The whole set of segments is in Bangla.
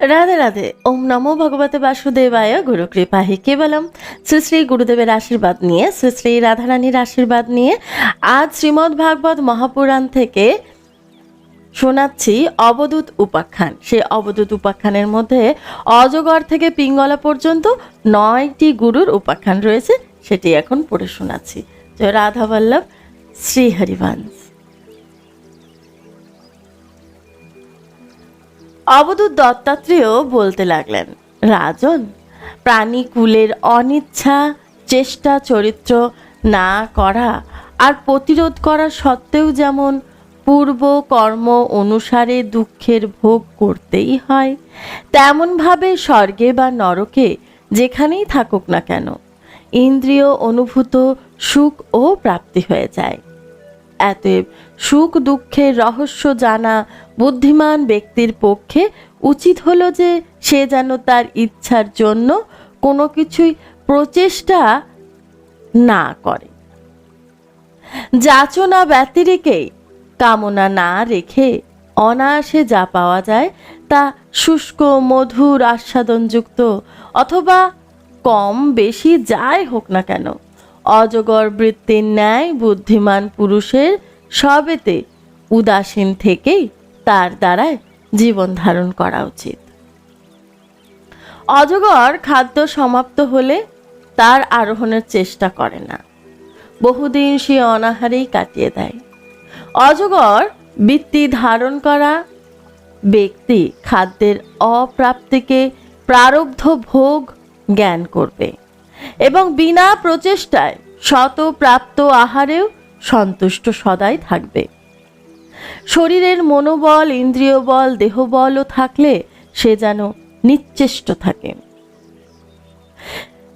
রাধে রাধে। ওম নমো ভগবতে বাসুদেবায় গুরু কৃপা হি কেবলম শ্রী শ্রী গুরুদেবের আশীর্বাদ নিয়ে, শ্রী শ্রী রাধারানীর আশীর্বাদ নিয়ে আজ শ্রীমদ্ ভাগবত মহাপুরাণ থেকে শোনাচ্ছি অবদূত উপাখ্যান। সেই অবদূত উপাখ্যানের মধ্যে অজগর থেকে পিঙ্গলা পর্যন্ত নয়টি গুরুর উপাখ্যান রয়েছে, সেটি এখন পড়ে শোনাচ্ছি। জয় রাধা বল্লভ অবধূত দত্তাত্রেয় বলতে লাগলেন, রাজন প্রাণী প্রাণীকুলের অনিচ্ছা, চেষ্টা, চরিত্র না করা আর প্রতিরোধ করা সত্ত্বেও যেমন পূর্ব কর্ম অনুসারে দুঃখের ভোগ করতেই হয়, তেমনভাবে স্বর্গে বা নরকে যেখানেই থাকুক না কেন, ইন্দ্রিয় অনুভূত সুখ ও প্রাপ্তি হয়ে যায়। এতএব সুখ দুঃখের রহস্য জানা বুদ্ধিমান ব্যক্তির পক্ষে উচিত হলো যে সে যেন তার ইচ্ছার জন্য কোনো কিছুই প্রচেষ্টা না করে। যাচনা ব্যতিরেকেই কামনা না রেখে অনায়াসে যা পাওয়া যায় তা শুষ্ক, মধুর, আস্বাদনযুক্ত অথবা কম, বেশি যাই হোক না কেন, অজগর বৃত্তির ন্যায় বুদ্ধিমান পুরুষের সবেতে উদাসীন থেকেই তার দ্বারায় জীবন ধারণ করা উচিত। অজগর খাদ্য সমাপ্ত হলে তার আরোহণের চেষ্টা করে না। বহুদিন সে অনাহারেই কাটিয়ে দেয়। অজগর বৃত্তি ধারণ করা ব্যক্তি খাদ্যের অপ্রাপ্তিকে প্রারব্ধ ভোগ জ্ঞান করবে এবং বিনা প্রচেষ্টায় শত প্রাপ্ত আহারেও সন্তুষ্ট সদাই থাকবে। শরীরের মনোবল ইন্দ্রিয় বল দেহবলও থাকলে সে যেন নিশ্চেষ্ট থাকে।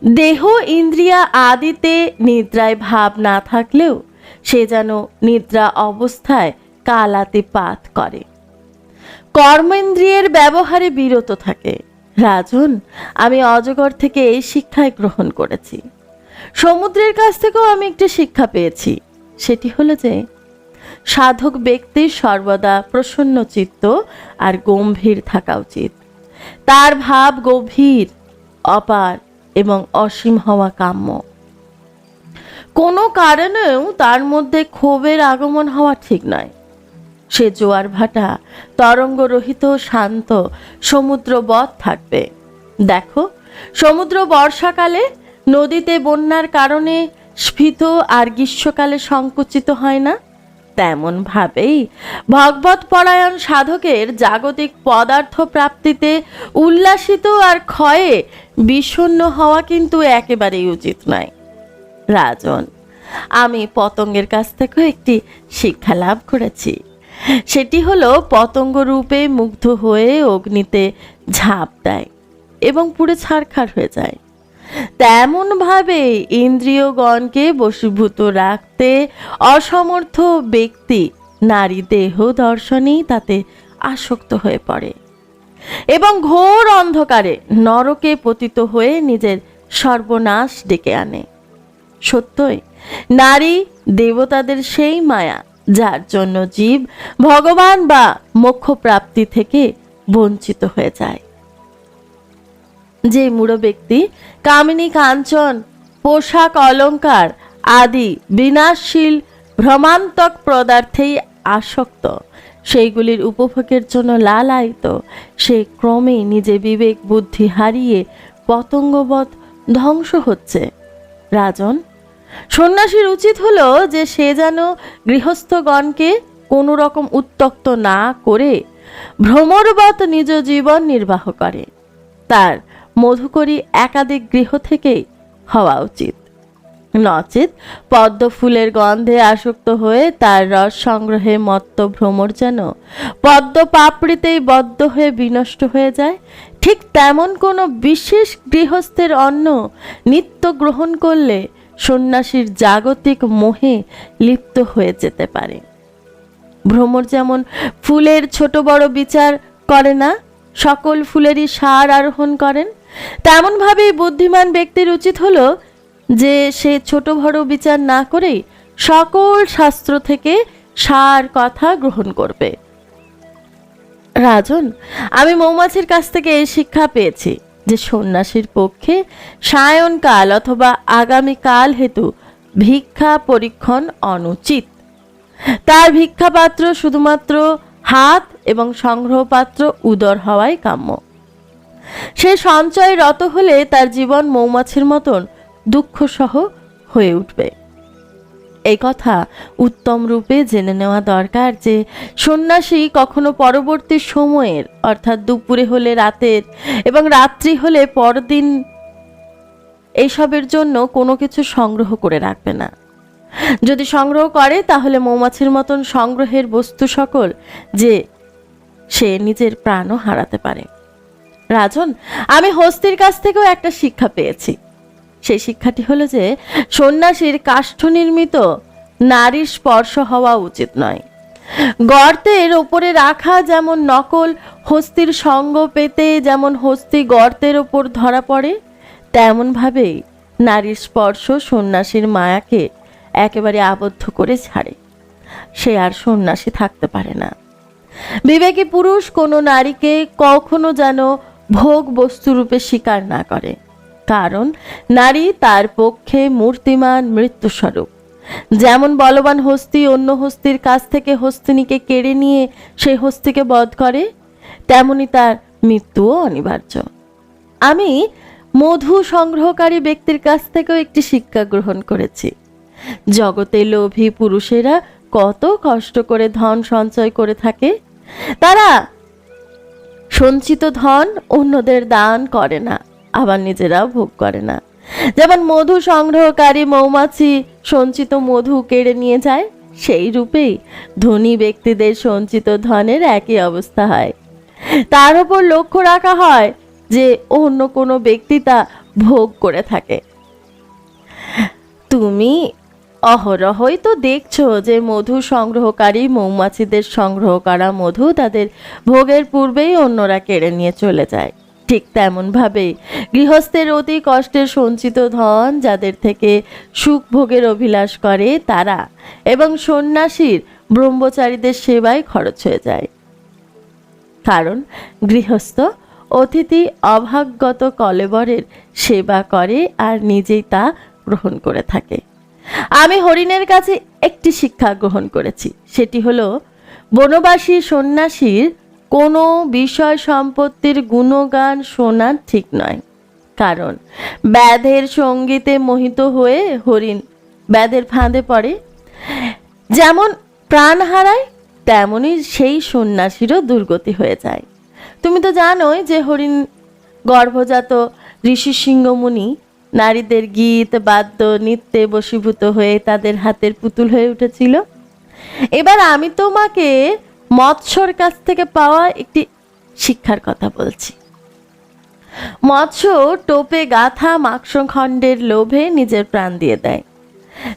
দেহ, ইন্দ্রিয়া আদিতে নিদ্রায় ভাব না থাকলেও সে যেন নিদ্রা অবস্থায় কালাতে পাত করে। কর্মেন্দ্রিয়ের ব্যবহারে বিরত থাকে। রাজন, আমি অজগর থেকে এই শিক্ষায় গ্রহণ করেছি। সমুদ্রের কাছ থেকেও আমি একটি শিক্ষা পেয়েছি। সেটি হলো যে সাধক ব্যক্তির সর্বদা প্রসন্ন চিত্ত আর গম্ভীর থাকা উচিত। তার ভাব গভীর, অপার এবং অসীম হওয়া কাম্য। কোনো কারণেও তার মধ্যে ক্ষোভের আগমন হওয়া ঠিক নয়। সে জোয়ার ভাটা, তরঙ্গরহিত শান্ত সমুদ্রবৎ থাকবে। দেখো, সমুদ্র বর্ষাকালে নদীতে বন্যার কারণে স্ফীত আর গ্রীষ্মকালে সংকুচিত হয় না? তেমন ভাবেই ভগবত পরায়ণ সাধকের জাগতিক পদার্থ প্রাপ্তিতে উল্লাসিত আর ক্ষয়ে বিষণ্ণ হওয়া কিন্তু একেবারেই উচিত নয়। রাজন, আমি পতঙ্গের কাছ থেকেও একটি শিক্ষা লাভ করেছি। সেটি হলো পতঙ্গ রূপে মুগ্ধ হয়ে অগ্নিতে ঝাঁপ দেয় এবং পুড়ে ছারখার হয়ে যায়। তেমনভাবে ইন্দ্রিয়গণকে বশীভূত রাখতে অসমর্থ ব্যক্তি নারী দেহ দর্শনেই তাতে আসক্ত হয়ে পড়ে এবং ঘোর অন্ধকারে নরকে পতিত হয়ে নিজের সর্বনাশ ডেকে আনে। সত্যই, নারী দেবতাদের সেই মায়া যার জন্য জীব ভগবান বা মোক্ষ প্রাপ্তি থেকে বঞ্চিত হয়ে যায়। যে মূঢ় ব্যক্তি, কামিনী কাঞ্চন, পোশাক অলঙ্কার আদি বিনাশশীল ভ্রমান্তক পদার্থেই আসক্ত। সেইগুলির উপভোগের জন্য লালায়িত। সে ক্রমে নিজে বিবেক, বুদ্ধি হারিয়ে পতঙ্গবধ ধ্বংস হচ্ছে। রাজন, সন্ন্যাসীর উচিত হলো যে সে যেন গৃহস্থগণকে কোনো রকম উত্তক্ত না করে ভ্রমরবৎ নিজ জীবন নির্বাহ করে। তার মধুকরী একাধিক গৃহ থেকেই হওয়া উচিত। নচেত পদ্ম ফুলের গন্ধে আসক্ত হয়ে তার রস সংগ্রহে মত্ত ভ্রমর যেন পদ্ম পাপড়িতেই বদ্ধ হয়ে বিনষ্ট হয়ে যায়। ঠিক তেমন কোনো বিশেষ গৃহস্থের অন্ন নিত্য গ্রহণ করলে সন্ন্যাসীর জাগতিক মোহে লিপ্ত হয়ে যেতে পারে। ভ্রমর যেমন ফুলের ছোট বড় বিচার করে না, সকল ফুলেরই সার আরোহণ করেন তেমনভাবেই বুদ্ধিমান ব্যক্তির উচিত হলো যে সে ছোট বড় বিচার না করেই সকল শাস্ত্র থেকে সার কথা গ্রহণ করবে। রাজন, আমি মৌমাছির কাছ থেকে এই শিক্ষা পেয়েছি যে সন্ন্যাসীর পক্ষে সায়নকাল অথবা আগামীকাল হেতু ভিক্ষা পরীক্ষণ অনুচিত। তার ভিক্ষাপাত্র শুধুমাত্র হাত এবং সংগ্রহপাত্র উদর হওয়াই কাম্য। সে সঞ্চয় রত হলে তার জীবন মৌমাছির মতন দুঃখসহ হয়ে উঠবে। এই কথা উত্তম রূপে জেনে নেওয়া দরকার যে, সন্ন্যাসী কখনো পরবর্তী সময়ের, অর্থাৎ দুপুরে হলে রাতের এবং রাত্রি হলে পরদিন এইসবের জন্য কোনো কিছু সংগ্রহ করে রাখবে না। যদি সংগ্রহ করে, তাহলে মৌমাছির মতন সংগ্রহের বস্তু সকল যে সে নিজের প্রাণও হারাতে পারে। রাজন, আমি হস্তির কাছ থেকেও একটা শিক্ষা পেয়েছি। সেই শিক্ষাটি হলো যে, সন্ন্যাসীর কাষ্ঠ নির্মিত নারীর স্পর্শ হওয়া উচিত নয়। গর্তের ওপরে রাখা যেমন নকল হস্তির সঙ্গ পেতে যেমন হস্তি গর্তের ওপর ধরা পড়ে, তেমনভাবেই নারীর স্পর্শ সন্ন্যাসীর মায়াকে একেবারে আবদ্ধ করে ছাড়ে। সে আর সন্ন্যাসী থাকতে পারে না। বিবেকী পুরুষ কোনো নারীকে কখনো যেন ভোগ বস্তুরূপে স্বীকার না করে। কারণ, নারী তার পক্ষে মূর্তিমান মৃত্যুস্বরূপ। যেমন বলবান হস্তি অন্য হস্তির কাছ থেকে হস্তিনীকে কেড়ে নিয়ে সেই হস্তিকে বধ করে, তেমনি তার মৃত্যুও অনিবার্য। আমি মধু সংগ্রহকারী ব্যক্তির কাছ থেকেও একটি শিক্ষা গ্রহণ করেছি। জগতে লোভী পুরুষেরা কত কষ্ট করে ধন সঞ্চয় করে থাকে। তারা সঞ্চিত ধন অন্যদের দান করে না, আবার নিজেরাও ভোগ করে না। যেমন মধু সংগ্রহকারী মৌমাছি সঞ্চিত মধু কেড়ে নিয়ে যায়, সেই রূপেই ধনী ব্যক্তিদের সঞ্চিত ধনের একই অবস্থা হয়। তার উপর লক্ষ্য রাখা হয় যে অন্য কোনো ব্যক্তি তা ভোগ করে থাকে। তুমি অহরহই তো দেখছ যে মধু সংগ্রহকারী মৌমাছিদের সংগ্রহ করা মধু তাদের ভোগের পূর্বেই অন্যরা কেড়ে নিয়ে চলে যায়। ঠিক তেমনভাবেই গৃহস্থের অতি কষ্টের সঞ্চিত ধন যাদের থেকে সুখ ভোগের অভিলাষ করে তারা এবং সন্ন্যাসীর ব্রহ্মচারীদের সেবায় খরচ হয়ে যায়। কারণ গৃহস্থ অতিথি অভাগগত কলেবরের সেবা করে আর নিজেই তা গ্রহণ করে থাকে। আমি হরিণের কাছে একটি শিক্ষা গ্রহণ করেছি। সেটি হলো, বনবাসী সন্ন্যাসীর কোনো বিষয় সম্পত্তির গুণগান শোনা ঠিক নয়। কারণ, ব্যাধের সঙ্গীতে মোহিত হয়ে হরিণ ব্যাধের ফাঁদে পড়ে। যেমন প্রাণ হারায় তেমনই সেই সন্ন্যাসীরও দুর্গতি হয়ে যায়। তুমি তো জানোই যে হরিণ গর্ভজাত ঋষি সিংহমুনি নারীদের গীত, বাদ্য, নৃত্যে বশীভূত হয়ে তাদের হাতের পুতুল হয়ে উঠেছিল। এবার আমি তোমাকে মৎস্যর কাছ থেকে পাওয়া একটি শিক্ষার কথা বলছি। মৎস্য টোপে গাথা মাংসখণ্ডের লোভে নিজের প্রাণ দিয়ে দেয়।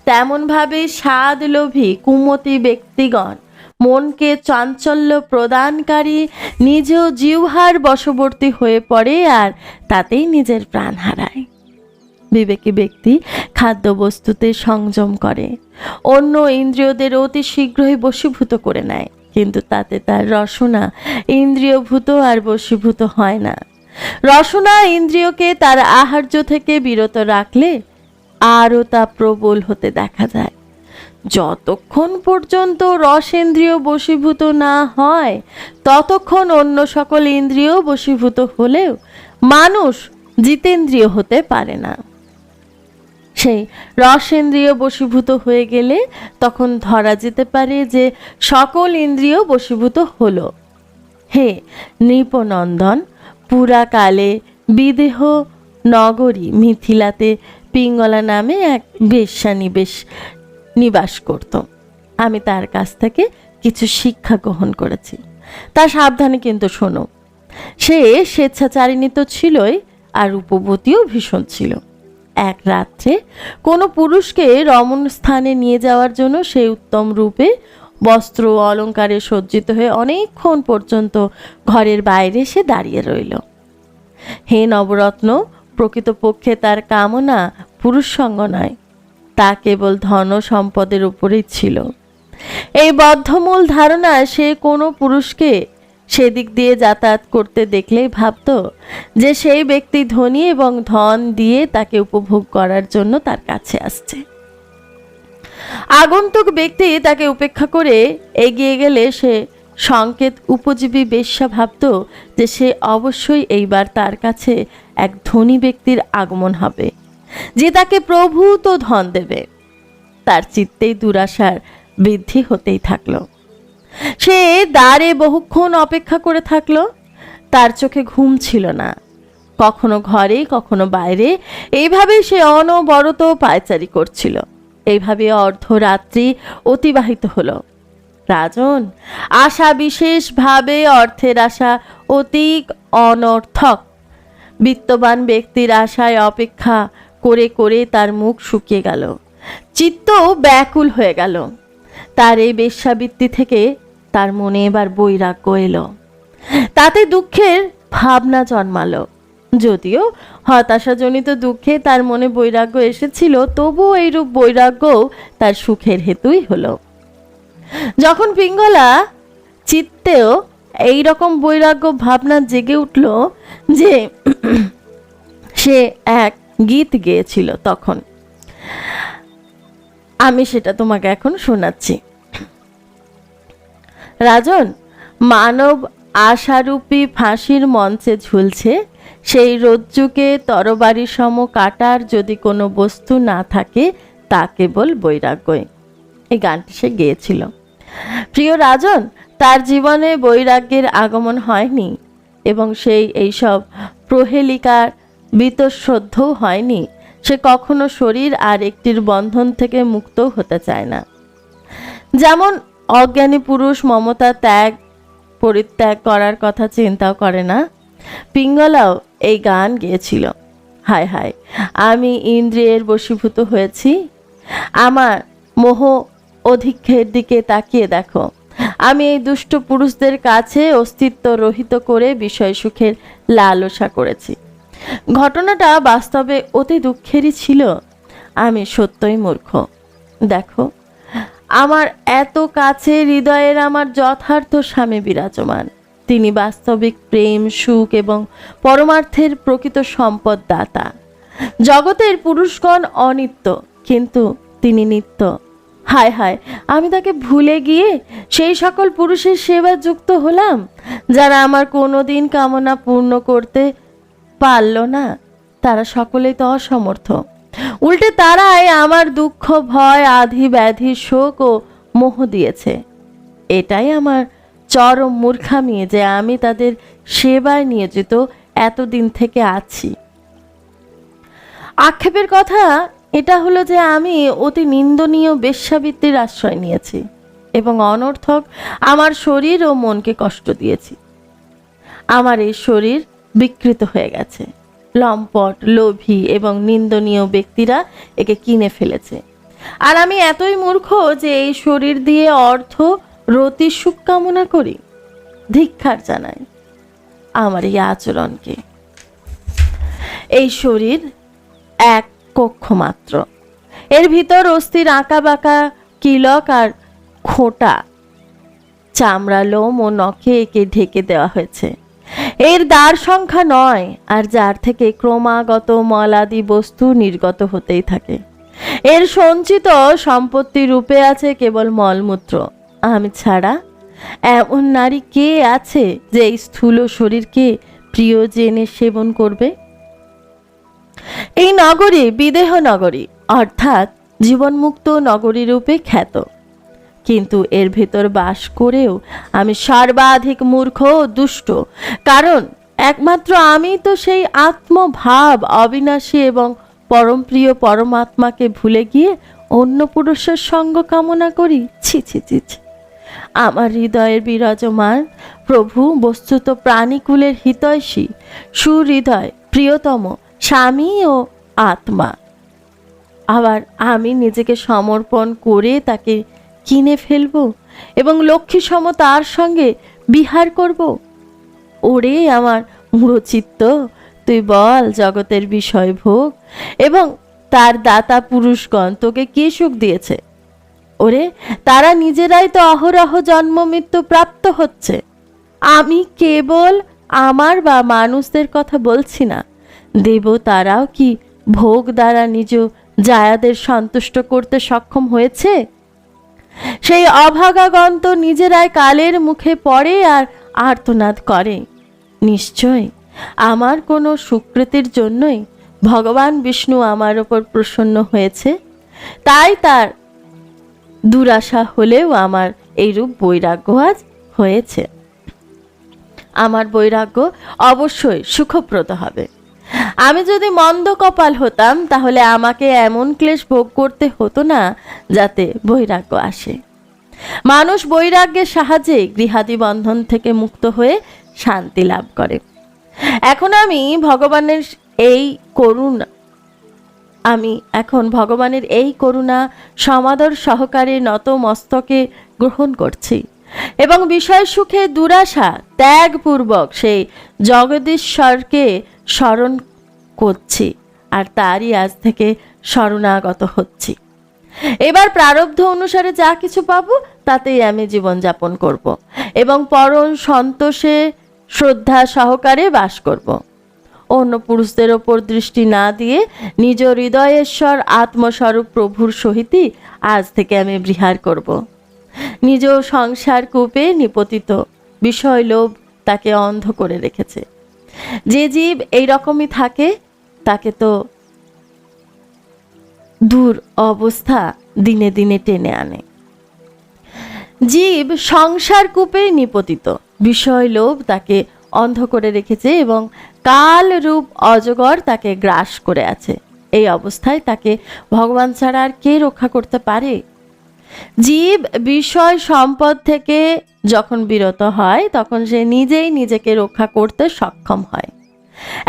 তেমনভাবে স্বাদ লোভী কুমতি ব্যক্তিগণ মনকে চাঞ্চল্য প্রদানকারী নিজ জিহ্বার বশবর্তী হয়ে পড়ে আর তাতেই নিজের প্রাণ হারায়। বিবেকী ব্যক্তি খাদ্যবস্তুতে সংযম করে। অন্য ইন্দ্রিয়দের অতি শীঘ্রই বশীভূত করে নেয়, কিন্তু তাতে তার রসনা ইন্দ্রিয়ভূত আর বশীভূত হয় না। রসনা ইন্দ্রিয়কে তার আহার্য থেকে বিরত রাখলে আরও তা প্রবল হতে দেখা যায়। যতক্ষণ পর্যন্ত রসেন্দ্রিয় বশীভূত না হয়, ততক্ষণ অন্য সকল ইন্দ্রিয় বশীভূত হলেও মানুষ জিতেন্দ্রিয় হতে পারে না। সেই রসেন্দ্রিয় বশীভূত হয়ে গেলে তখন ধরা যেতে পারে যে সকল ইন্দ্রিয় বশীভূত হলো। হে নৃপনন্দন পুরাকালে বিদেহ নগরী মিথিলাতে পিঙ্গলা নামে এক বেশ্যা নিবেশ নিবাস করত। আমি তার কাছ থেকে কিছু শিক্ষা গ্রহণ করেছি। তা সাবধানে কিন্তু শোনো। সে স্বেচ্ছাচারিণী তো ছিলই আর উপবতীও ভীষণ ছিল। এক রাত্রে কোনো পুরুষকে রমণ স্থানে নিয়ে যাওয়ার জন্য সে উত্তম রূপে বস্ত্র অলঙ্কারে সজ্জিত হয়ে অনেকক্ষণ পর্যন্ত ঘরের বাইরে সে দাঁড়িয়ে রইল। হে নবরত্ন, প্রকৃতপক্ষে তার কামনা পুরুষ সঙ্গ নয়, তা কেবল ধন সম্পদের উপরেই ছিল। এই বদ্ধমূল ধারণা সে কোনো পুরুষকে সেদিক দিয়ে যাতায়াত করতে দেখলেই ভাবতো যে সেই ব্যক্তি ধনী এবং ধন দিয়ে তাকে উপভোগ করার জন্য তার কাছে আসছে। আগন্তুক ব্যক্তি তাকে উপেক্ষা করে এগিয়ে গেলে সে সংকেত উপজীবী বেশ্যা ভাবত যে সে অবশ্যই এইবার তার কাছে এক ধনী ব্যক্তির আগমন হবে, যে তাকে প্রভূত ধন দেবে। তার চিত্তেই দুরাশার বৃদ্ধি হতেই থাকল। সে দ্বারে বহুক্ষণ অপেক্ষা করে থাকল। তার চোখে ঘুম ছিল না। কখনো ঘরে, কখনো বাইরে। এইভাবে সে অনবরত পায়চারি করছিল। এইভাবে অর্ধরাত্রি অতিবাহিত হলো। রাজন, আশা বিশেষভাবে অর্থের আশা অতিক অনর্থক। বিত্তবান ব্যক্তির আশায় অপেক্ষা করে করে তার মুখ শুকিয়ে গেল। চিত্ত ব্যাকুল হয়ে গেল। তার এই বেশ্যাবৃত্তি থেকে তার মনে এবার বৈরাগ্য এলো। তাতে দুঃখের ভাবনা জন্মালো। যদিও হতাশাজনিত দুঃখে তার মনে বৈরাগ্য এসেছিল, তবুও এইরূপ বৈরাগ্য তার সুখের হেতুই হলো। যখন পিঙ্গলা চিত্তেও এই রকম বৈরাগ্য ভাবনা জেগে উঠল যে সে এক গীত গেয়েছিল তখন, আমি সেটা তোমাকে এখন শোনাচ্ছি। রাজন, মানব আশারূপী ফাঁসির মঞ্চে ঝুলছে। সেই রজ্জুকে তরবারি সম কাটার যদি কোনো বস্তু না থাকে, তা কেবল বৈরাগ্যই। এই গানটি সে গেয়েছিল। প্রিয় রাজন, তার জীবনে বৈরাগ্যের আগমন হয়নি এবং সেই এইসব প্রহেলিকার বিতশ্রদ্ধও হয়নি। সে কখনো শরীর আর একটির বন্ধন থেকে মুক্তও হতে চায় না। যেমন অজ্ঞানী পুরুষ মমতা ত্যাগ, পরিত্যাগ করার কথা চিন্তাও করে না। পিঙ্গলাও এই গান গেয়েছিল। হায় হায়, আমি ইন্দ্রিয়ের বশীভূত হয়েছি। আমার মোহ অধিক্ষের দিকে তাকিয়ে দেখো। আমি এই দুষ্ট পুরুষদের কাছে অস্তিত্ব রহিত করে বিষয় সুখের লালসা করেছি। ঘটনাটা বাস্তবে অতি দুঃখেরই ছিল। আমি সত্যই মূর্খ। দেখো আমার এত কাছে হৃদয়ের আমার যথার্থ স্বামী বিরাজমান। তিনি বাস্তবিক প্রেম, সুখ এবং পরমার্থের প্রকৃত সম্পদ দাতা। জগতের পুরুষগণ অনিত্য, কিন্তু তিনি নিত্য। হায় হায়, আমি তাকে ভুলে গিয়ে সেই সকল পুরুষের সেবা যুক্ত হলাম, যারা আমার কোনো দিন কামনা পূর্ণ করতে পারল না। তারা সকলেই তো অসমর্থ। উল্টে তারাই আমার দুঃখ, ভয়, আধি ব্যাধি, শোক ও মোহ দিয়েছে। এটাই আমার চরম মূর্খামি যে আমি তাদের সেবায় নিয়োজিত এতদিন থেকে আছি। আক্ষেপের কথা, এটা হলো যে আমি অতি নিন্দনীয় বেশ্যাবৃত্তির আশ্রয় নিয়েছি এবং অনর্থক আমার শরীর ও মনকে কষ্ট দিয়েছি। আমার এই শরীর বিকৃত হয়ে গেছে। লম্পট, লোভী এবং নিন্দনীয় ব্যক্তিরা একে কিনে ফেলেছে। আর আমি এতই মূর্খ যে এই শরীর দিয়ে অর্থ রতি সুখ কামনা করি, ধিক্ষার জানাই আমার এই আচরণকে। এই শরীর এক কক্ষ মাত্র। এর ভিতর অস্থির আঁকা বাঁকা কিলক আর খোঁটা, চামড়া, লোম ও নখে একে ঢেকে দেওয়া হয়েছে। এর দ্বার সংখ্যা নয়, আর যার থেকে ক্রমাগত মলাদি বস্তু নির্গত হতেই থাকে। এর সঞ্চিত সম্পত্তি রূপে আছে কেবল মলমূত্র। আমি ছাড়া এমন নারী কে আছে যে এই স্থূল শরীরকে প্রিয় জেনে সেবন করবে? এই নগরী বিদেহ নগরী, অর্থাৎ জীবনমুক্ত নগরী রূপে খ্যাত। কিন্তু এর ভেতর বাস করেও আমি সর্বাধিক মূর্খ দুষ্ট। কারণ একমাত্র আমি তো সেই আত্মভাব অবিনাশী এবং পরমপ্রিয় পরমাত্মাকে ভুলে গিয়ে অন্য পুরুষের সঙ্গ কামনা করি। ছি ছি ছি ছি। আমার হৃদয়ের বিরাজমান প্রভু বস্তুত প্রাণীকুলের হিতৈষী, সুহৃদয়, প্রিয়তম স্বামী ও আত্মা। আবার আমি নিজেকে সমর্পণ করে তাকে কিনে ফেলব এবং লক্ষ্মী সম তার সঙ্গে বিহার করব। ওরে আমার মূঢ়চিত্ত, তুই বল জগতের বিষয় ভোগ এবং তার দাতা পুরুষগণ তোকে কে সুখ দিয়েছে? ওরে, তারা নিজেরাই তো অহরহ জন্ম মৃত্যু প্রাপ্ত হচ্ছে। আমি কেবল আমার বা মানুষদের কথা বলছি না। দেবতারাও কি ভোগ দ্বারা নিজ জায়াদের সন্তুষ্ট করতে সক্ষম হয়েছে? সেই অভাগাগণ তো নিজেরাই কালের মুখে পড়ে আর আর্তনাদ করে। নিশ্চয়, আমার কোনো সুকৃতির জন্যই ভগবান বিষ্ণু আমার ওপর প্রসন্ন হয়েছে। তাই তার দুরাশা হলেও আমার এইরূপ বৈরাগ্য আজ হয়েছে। আমার বৈরাগ্য অবশ্যই সুখপ্রদ হবে। আমি যদি মন্দ কপাল হতাম, তাহলে আমাকে এমন ক্লেশ ভোগ করতে হতো না, যাতে বৈরাগ্য আসে। মানুষ বৈরাগ্যের সাহায্যে গৃহাদি বন্ধন থেকে মুক্ত হয়ে শান্তি লাভ করে। এখন আমি ভগবানের এই করুণা আমি এখন ভগবানের এই করুণা সমাদর সহকারে নত মস্তকে গ্রহণ করছি এবং বিষয় সুখে দুরাশা ত্যাগপূর্বক সেই জগদীশ্বরকে স্মরণ করছি, আর তারই আজ থেকে শরণাগত হচ্ছি। এবার প্রারব্ধ অনুসারে যা কিছু পাবো, তাতেই আমি জীবনযাপন করব এবং পরম সন্তোষে, শ্রদ্ধা সহকারে বাস করব। অন্য পুরুষদের ওপর দৃষ্টি না দিয়ে নিজ হৃদয়েশ্বর আত্মস্বরূপ প্রভুর সহিতই আজ থেকে আমি বিহার করব। নিজ সংসার কূপে নিপতিত, বিষয় লোভ তাকে অন্ধ করে রেখেছে। যে জীব এই রকমই থাকে তাকে তো দূর অবস্থা দিনে দিনে টেনে আনে। জীব সংসার কূপে নিপতিত। বিষয় লোভ তাকে অন্ধ করে রেখেছে এবং কাল রূপ অজগর তাকে গ্রাস করে আছে। এই অবস্থায় তাকে ভগবান ছাড়া আর কে রক্ষা করতে পারে? জীব বিষয় সম্পদ থেকে যখন বিরত হয়, তখন সে নিজেই নিজেকে রক্ষা করতে সক্ষম হয়।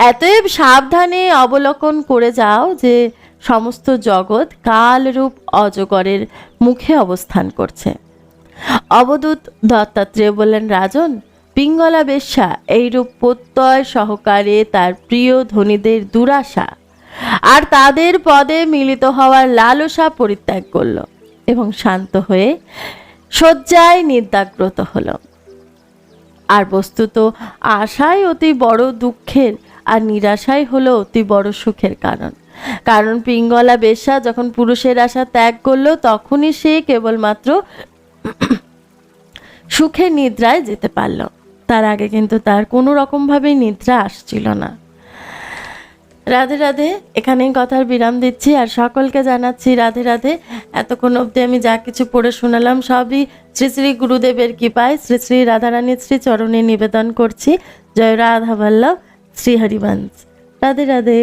এতএব সাবধানে অবলোকন করে যাও যে সমস্ত জগৎ কালরূপ অজগরের মুখে অবস্থান করছে। অবদূত দত্তাত্রেয় বললেন, রাজন পিঙ্গলা বেশ্যা এইরূপ প্রত্যয় সহকারে তার প্রিয় ধনীদের দুরাশা আর তাদের পদে মিলিত হওয়ার লালসা পরিত্যাগ করল এবং শান্ত হয়ে শয্যায় নিদ্রাগ্রত হলো। আর বস্তুত আশাই অতি বড় দুঃখের আর নিরাশাই হলো অতি বড় সুখের কারণ। কারণ পিঙ্গলা বেশা যখন পুরুষের আশা ত্যাগ করল, তখনই সে কেবলমাত্র সুখের নিদ্রায় যেতে পারল। তার আগে কিন্তু তার কোনো রকমভাবেই নিদ্রা আসছিল না। রাধে রাধে, এখানেই কথার বিরাম দিচ্ছি আর সকলকে জানাচ্ছি রাধে রাধে। এতক্ষণ অব্দি আমি যা কিছু পড়ে শোনালাম সবই শ্রী শ্রী গুরুদেবের কৃপায়, শ্রী শ্রী রাধারানীর শ্রী চরণে নিবেদন করছি। জয় রাধা বল্লভ, শ্রী হরিবংশ। রাধে রাধে।